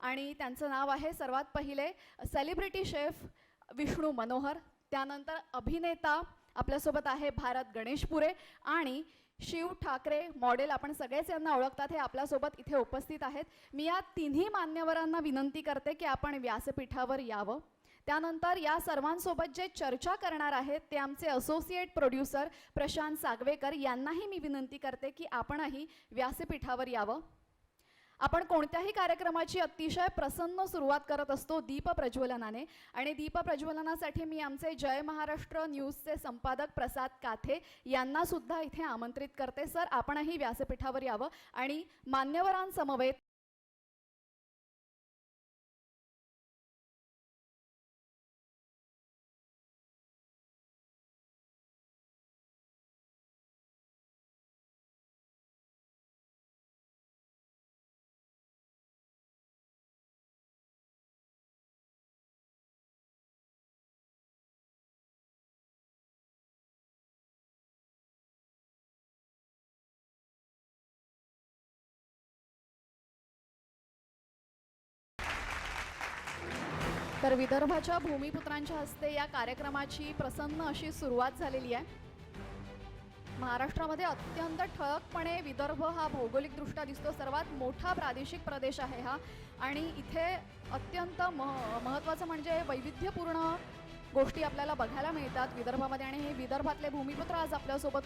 आणि त्यांचं नाव आहे सर्वात पहिले सेलिब्रिटी शेफ विष्णू मनोहर. त्यानंतर अभिनेता आपल्यासोबत आहे भारत गणेशपुरे आणि शिव ठाकरे मॉडेल आपण सगळेच यांना ओळखतात हे आपल्यासोबत इथे उपस्थित आहेत. मी या तिन्ही मान्यवरांना विनंती करते की आपण व्यासपीठावर यावं. त्यानंतर या सर्वांसोबत जे चर्चा करणार आहेत ते आमचे असोसिएट प्रोड्युसर प्रशांत सागवेकर यांनाही मी विनंती करते की आपणही व्यासपीठावर यावं. आपण कोणत्याही कार्यक्रमाची अतिशय प्रसन्न सुरुवात करत असतो दीप प्रज्वलनाने. आणि दीप प्रज्वलनासाठी मी आमचे जय महाराष्ट्र न्यूजचे संपादक प्रसाद काथे यांना सुद्धा इथे आमंत्रित करते. सर आपणही व्यासपीठावर यावं. आणि मान्यवरांसमवेत तर विदर्भाच्या भूमिपुत्रांच्या हस्ते या कार्यक्रमाची प्रसन्न अशी सुरुवात झालेली आहे. महाराष्ट्रामध्ये अत्यंत ठळकपणे विदर्भ हा भौगोलिकदृष्ट्या दिसतो. सर्वात मोठा प्रादेशिक प्रदेश आहे हा. आणि इथे अत्यंत मह महत्त्वाचं म्हणजे वैविध्यपूर्ण गोष्टी आपल्याला बघायला मिळतात विदर्भामध्ये. आणि हे विदर्भातले भूमिपुत्र आज आपल्यासोबत